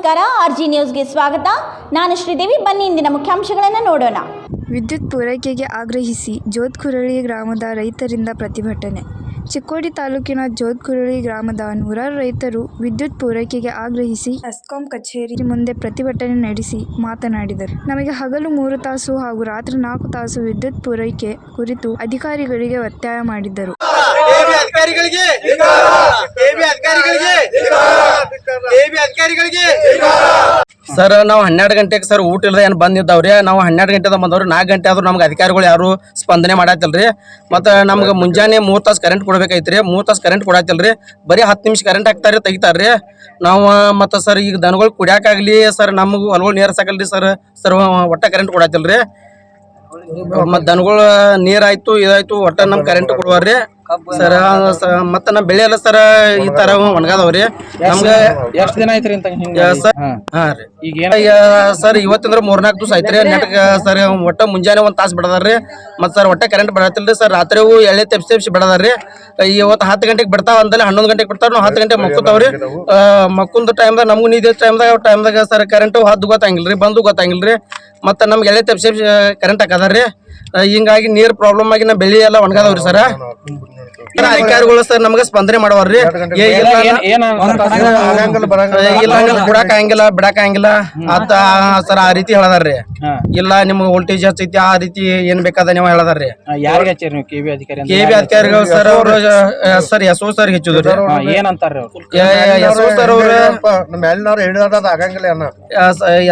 ನಮಸ್ಕಾರ R G ನ್ಯೂಸ್ಗೆ ಸ್ವಾಗತ. ನಾನು ಶ್ರೀದೇವಿ, ಬನ್ನಿ ಇಂದಿನ ಮುಖ್ಯಾಂಶಗಳನ್ನು ನೋಡೋಣ. ವಿದ್ಯುತ್ ಪೂರೈಕೆಗೆ ಆಗ್ರಹಿಸಿ ಜೋದ್ಕುರಳಿ ಗ್ರಾಮದ ರೈತರಿಂದ ಪ್ರತಿಭಟನೆ. ಚಿಕ್ಕೋಡಿ ತಾಲೂಕಿನ ಜೋದ್ಕುರಳಿ ಗ್ರಾಮದ ನೂರಾರು ರೈತರು ವಿದ್ಯುತ್ ಪೂರೈಕೆಗೆ ಆಗ್ರಹಿಸಿ ಎಸ್ಕಾಂ ಕಚೇರಿ ಮುಂದೆ ಪ್ರತಿಭಟನೆ ನಡೆಸಿ ಮಾತನಾಡಿದರು. ನಮಗೆ ಹಗಲು ಮೂರು ತಾಸು ಹಾಗೂ ರಾತ್ರಿ ನಾಲ್ಕು ತಾಸು ವಿದ್ಯುತ್ ಪೂರೈಕೆ ಕುರಿತು ಅಧಿಕಾರಿಗಳಿಗೆ ಒತ್ತಾಯ ಮಾಡಿದ್ದರು ಅಧಿಕಾರಿಗಳಿಗೆ ಎಬಿ ಅಧಿಕಾರಿಗಳಿಗೆ ಎಬಿ ಅಧಿಕಾರಿಗಳಿಗೆ ಸರ್ ನಾವು ಹನ್ನೆರಡು ಗಂಟೆಗೆ ಸರ್ ಊಟ ಇಲ್ಲದೆ ಏನು ಬಂದಿದ್ದಾವ್ರಿ? ನಾವು ಹನ್ನೆರಡು ಗಂಟೆದ ಬಂದವ್ರಿ ನಾಲ್ಕು ಗಂಟೆ ಆದ್ರೂ ನಮ್ಗೆ ಅಧಿಕಾರಿಗಳು ಯಾರು ಸ್ಪಂದನೆ ಮಾಡತ್ತಿಲ್ರಿ ಮತ್ತು ನಮ್ಗೆ ಮುಂಜಾನೆ ಮೂರು ತಾಸು ಕರೆಂಟ್ ಕೊಡ್ಬೇಕೈತ್ರಿ ಮೂರು ತಾಸು ಕರೆಂಟ್ ಕೊಡತ್ತಿಲ್ರಿ ಬರೀ ಹತ್ತು ನಿಮಿಷ ಕರೆಂಟ್ ಹಾಕ್ತಾರೆ ತೆಗಿತಾರ್ರಿ. ನಾವು ಮತ್ತು ಸರ್ ಈಗ ದನಗಳು ಕುಡಿಯೋಕ್ಕಾಗಲಿ ಸರ್ ನಮಗೆ ಹೊಲಗಳು ನೀರು ಸಾಕಲ್ರಿ ಸರ್. ಸರ್ ಒಟ್ಟ ಕರೆಂಟ್ ಕೊಡತ್ತಿಲ್ರಿ ಮತ್ತು ದನಗಳು ನೀರಾಯ್ತು ಇದಾಯ್ತು ಒಟ್ಟ ನಮ್ಗೆ ಕರೆಂಟ್ ಕೊಡುವಾರ್ರಿ. ಸರ್ ಮತ್ತ ನಮ್ ಬೆಳೆ ಎಲ್ಲ ಸರ್ ಈ ತರ ಒಣಗಾದವ್ರಿ. ನಮ್ಗೆ ಎಷ್ಟ್ ದಿನ ಐತ್ರಿ ಅಂತ ಸರ್ ಹಾ. ರೀ. ಈಗ ಸರ್ ಇವತ್ತಂದ್ರ ಮೂರ್ನಾಲ್ಕು ದಿವಸ ಐತ್ರಿ ನೆಟ್ಗ ಸರ್ ಒಟ್ಟ ಮುಂಜಾನೆ ಒಂದ್ ತಾಸ್ ಬಿಡದಾರ್ರಿ. ಮತ್ ಸರ್ ಒಟ್ಟ ಕರೆಂಟ್ ಬಿಡತ್ತಿಲ್ರಿ ಸರ್. ರಾತ್ರಿವು ಎಳೆ ತೆಪ್ಸಿ ತೆಪ್ಸಿ ಬಿಡದಾರ್ರಿ. ಇವತ್ತು ಹತ್ತು ಗಂಟೆಗೆ ಬಿಡ್ತಾವ ಅಂದಲ್ಲಿ ಹನ್ನೊಂದು ಗಂಟೆಗೆ ಬಿಡ್ತಾರ. ನಾವು ಹತ್ತು ಗಂಟೆಗೆ ಮಕ್ಕೋತಾವ್ರಿ ಮಕ್ಕೊಂದು ಟೈಮ್ದಾಗ ನಮಗೂ ನಿದ್ದೆ ಟೈಮ್ದಾಗ ಟೈಮ್ದಾಗ ಸರ್ ಕರೆಂಟ್ ಹದ್ದು ಗೊತ್ತಾಗಿಲ್ರಿ ಬಂದು ಗೊತ್ತಾಗಿಲ್ರಿ. ಮತ್ತೆ ನಮ್ಗೆ ಎಳೆ ತೆಪ್ಸಿ ಕರೆಂಟ್ ಹಾಕದಾರ್ರಿ. ಹಿಂಗಾಗಿ ನೀರ್ ಪ್ರಾಬ್ಲಮ್ ಆಗಿ ನಾ ಬೆಳಿ ಎಲ್ಲ ಒಣಗಾದವ್ರಿ ಸರ್. ಅಧಿಕಾರಿಗಳು ಸರ್ ನಮ್ಗೆ ಸ್ಪಂದನೆ ಮಾಡವ್ರಿ ಏ ಇಲ್ಲ ಹಂಗಲ್ಲ ಬಿಡಾಕ ಹಂಗಿಲ್ಲ ಬಿಡಾಕ ಹಂಗಿಲ್ಲ ಆತ ಸರ್ ಆ ರೀತಿ ಹೇಳದಾರ್ರಿ. ಇಲ್ಲ ನಿಮ್ಗೆ ವೋಲ್ಟೇಜ್ ಹಚ್ಚೈತಿ ಆ ರೀತಿ ಏನ್ ಬೇಕಾದ ನೀವು ಹೇಳದಾರ್ರಿ. ಕೆಬಿ ಅಧಿಕಾರಿಗಳು ಸರ್ ಅವರು ಸರ್ ಎಸ್ ಓ ಸರ್ ಹೆಚ್ಚುದ್ರಿ ಏನಂತಾರ ಎಸ್ ಓ ಸರ್ ಅವರು? ಮೇಲಿನವ್ರು ಹೇಳಿದಾರ ಅದು ಆಗಂಗಿಲ್ಲ ಅನ್ನ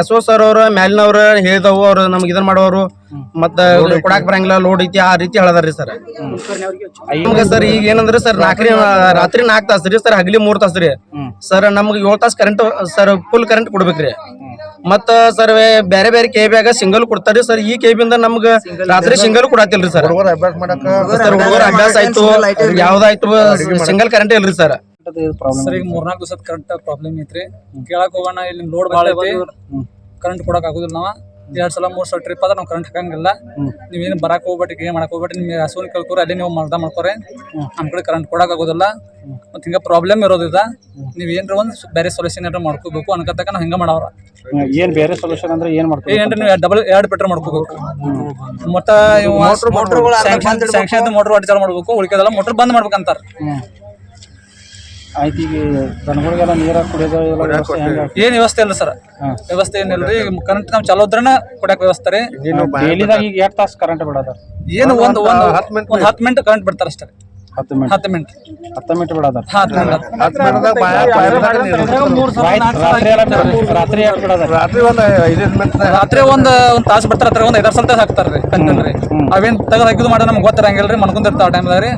ಎಸ್ ಓ ಸರ್ ಅವ್ರ ಮ್ಯಾಲಿನವ್ರು ಹೇಳಿದವು ಅವ್ರು ನಮ್ಗೆ ಇದನ್ ಮಾಡೋರು. ಮತ್ತ ಕೊಡಾಕ್ ಬರಂಗಿಲ್ಲ ಲೋಡ್ ಐತಿ ಆ ರೀತಿ ಹೇಳದಾರ್ರಿ ಸರ್. ನಮ್ಗೆ ಸರ್ ಈಗ ಏನಂದ್ರೆ ಸರ್ ನಾಲ್ಕರಿ ರಾತ್ರಿ ನಾಲ್ಕು ತಾಸು ರೀ ಸರ್ ಹಗಲಿ ಮೂರ್ ತಾಸು ರೀ. ಸರ್ ನಮ್ಗೆ ಏಳು ತಾಸು ಕರೆಂಟ್ ಸರ್ ಫುಲ್ ಕರೆಂಟ್ ಕೊಡ್ಬೇಕ್ರಿ. ಮತ್ತ ಸರ್ ಬೇರೆ ಬೇರೆ ಕೆ ಬಿಯಾಗ ಸಿಂಗಲ್ ಕೊಡ್ತಾರ್ರಿ ಸರ್. ಈ ಕೆ ಬಿಂದ ನಮ್ಗ ರಾತ್ರಿ ಸಿಂಗಲ್ ಕೊಡತಿಲ್ರಿ ಸರ್. ಸರ್ ಹುಡುಗರ ಅಭ್ಯಾಸ ಆಯ್ತು ಯಾವ್ದಾಯ್ತು ಸಿಂಗಲ್ ಕರೆಂಟ್ ಇಲ್ರಿ ಸರ್. ಸರ್ ಈಗ ಮೂರ್ನಾಲ್ಕು ದಿವಸದ ಕರೆಂಟ್ ಪ್ರಾಬ್ಲಮ್ ಐತ್ರಿ. ಕೇಳಕ್ ಹೋಗೋಣ ಇಲ್ಲಿ ಲೋಡ್ ಭಾಳ ಕರೆಂಟ್ ಕೊಡಕ್ ಆಗುದಿಲ್ಲ ನಾವ. ಎರಡ್ ಸಲ ಮೂರ್ ಸಲ ಟ್ರಿಪ್ ಆದ್ರೆ ನಾವು ಕರೆಂಟ್ ಹಾಕಂಗಿಲ್ಲ. ನೀವೇನು ಬರಕ್ಕೆ ಹೋಗ್ಬೇಡಿ ಏನ್ ಮಾಡಕ್ಕೆ ಹೋಗ್ಬೇಡಿ ನಿಮ್ಗೆ ಹಸುವಿನ ಕೇಳ್ಕೊರಿ ಅಲ್ಲಿ ನೀವು ಮರ್ದ ಮಾಡ್ಕೊರಿ. ನಮ್ ಕಡೆ ಕರೆಂಟ್ ಕೊಡಕ್ ಆಗೋದಿಲ್ಲ. ಮತ್ ಹಿಂಗ ಪ್ರಾಬ್ಲಮ್ ಇರೋದಿಲ್ಲ. ನೀವ್ ಏನ್ರ ಒಂದ್ ಬೇರೆ ಸೊಲ್ಯೂಷನ್ ಏನಾರ ಮಾಡ್ಕೋಬೇಕು ಅನ್ಕತಕ್ಕ ನಾವ್ ಹಿಂಗೆ ಮಾಡವ್ರ. ಏನ್ ಬೇರೆ ಸೊಲ್ಯೂಷನ್ ಅಂದ್ರೆ ಏನು ಮಾಡ್ತೀವಿ ಏನ್ರಿ ನೀವು ಡಬಲ್ ಎರಡ್ ಪೆಟ್ರೋಲ್ ಮಾಡ್ಕೋಬೇಕು. ಮತ್ತ ಸ್ಯಾಂಕ್ಷನ್ ಮೋಟರ್ ಒಟ್ಟು ಚಾಲು ಮಾಡ್ಬೇಕು ಉಳಿಕೆದಲ್ಲ ಮೋಟರ್ ಬಂದ್ ಮಾಡ್ಬೇಕಂತಾರ. ಆಯ್ತು ಈಗ ದನಗಳಿಗೆಲ್ಲ ನೀರ ಕುಡಿಯೋದು ಎಲ್ಲ ವ್ಯವಸ್ಥೆ ಹೆಂಗ ಏನ್ ವ್ಯವಸ್ಥೆ ಇಲ್ಲ ಸರ್. ವ್ಯವಸ್ಥೆ ಏನಿಲ್ರಿ ಕರೆಂಟ್ ನಾವು ಚಾಲೋ ಇದ್ರನ ಕೊಡಕ್ ವ್ಯವಸ್ಥೆ ರೀ. ಡೈಲಿದಾಗ ಈಗ ಎರಡು ತಾಸು ಕರೆಂಟ್ ಬಿಡೋದು? ಏನು ಒಂದು ಒಂದು ಒಂದು ಹತ್ತು ಮಿನಿಟ್ ಕರೆಂಟ್ ಬಿಡ್ತಾರ ಅಷ್ಟೇ. ಹತ್ತು ಮಿನಿಟ್ ಹತ್ತು ಮಿನಿಟ್ ಹತ್ತು ಮಿನಿಟ್ ಬಿಡೋದಾರ ಹತ್ತು ಮಿನಿಟ್ ರಾತ್ರಿ ಎಲ್ಲ ಬಿಡೋದು. ರಾತ್ರಿ ಯಾಕೆ ಬಿಡೋದಾರ ರಾತ್ರಿ ಒಂದು ಐದೈದು ಮಿನಿಟ್ ರಾತ್ರಿ ಒಂದ್ ಒಂದ್ ತಾಸು ಬಿಡ್ತಾರ. ಹತ್ರ ಒಂದ್ ಐದಾರು ಸಲ ತಾಸು ಹಾಕ್ತಾರ್ರಿ ಕಂತನ್ರಿ. ಅವೇನ್ ತೆಗೆದು ಹಾಕಿದ್ ಮಾಡೋ ನಮ್ಗೆ ಗೊತ್ತಿರಂಗಿಲ್ರಿ ಮನ್ಕೊಂಡಿರ್ತಾವ ಟೈಮ್ದಾಗ ರೀ.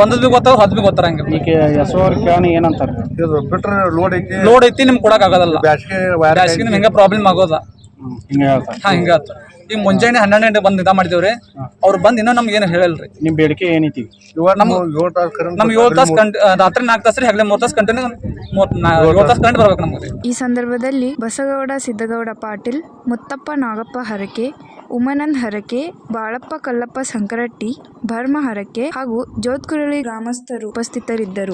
ಬಂದದ್ ಬಿ ಗೊತ್ತಾವ ಹದ್ ಬಿ ಗೊತ್ತಿರಂಗಿಲ್ಲ ಈಗ ಎಸೋ ಅವ್ರ ಕೇಳೋಣ ಏನಂತಾರ? ಇದು ಬಿಟ್ರೆ ಲೋಡ್ ಐತಿ. ಲೋಡ್ ಐತಿ ನಿಮ್ಗೆ ಕೊಡಕ್ ಆಗೋದಲ್ಲ. ಬ್ಯಾಸಿಗೆ ವೈರ್ ಬ್ಯಾಸ್ಗೆ ನಿಮ್ಗೆ ಪ್ರಾಬ್ಲಮ್ ಆಗೋದ? ಹಾ ಈಗ ಮುಂಜಾನೆ ಹನ್ನೆರಡು ಗಂಟೆ ಬಂದ್ ಇದ ಮಾಡಿದೇವ್ರಿ. ಅವ್ರು ಬಂದ್ ಇನ್ನೂ ನಮ್ಗೆ ಏನು ಹೇಳಲ್ರಿ. ನಿಮ್ ಬೇಡಿಕೆ ಏನೈತಿ ನಮ್ಗೆ ಏಳು ತಾಸು ಕಂಟ್ ರಾತ್ರಿ ನಾಲ್ಕು ತಾಸು ರೀ ಹಗಲೇ ಮೂರು ತಾಸು ಕಂಟಿನ್ಯೂ ಏಳು ತಾಸು ಕರೆಂಟ್ ಬರ್ಬೇಕು ನಮ್ಗೆ. ಈ ಸಂದರ್ಭದಲ್ಲಿ ಬಸಗೌಡ ಸಿದ್ದಗೌಡ ಪಾಟೀಲ್ ಮುತ್ತಪ್ಪ ನಾಗಪ್ಪ ಹರಕೆ ಉಮನಂದ್ ಹರಕೆ ಬಾಳಪ್ಪ ಕಲ್ಲಪ್ಪ ಸಂಕರಟ್ಟಿ ಭರ್ಮ ಹರಕೆ ಹಾಗೂ ಜೋತ್ಕುರಳಿ ಗ್ರಾಮಸ್ಥರು ಉಪಸ್ಥಿತರಿದ್ದರು.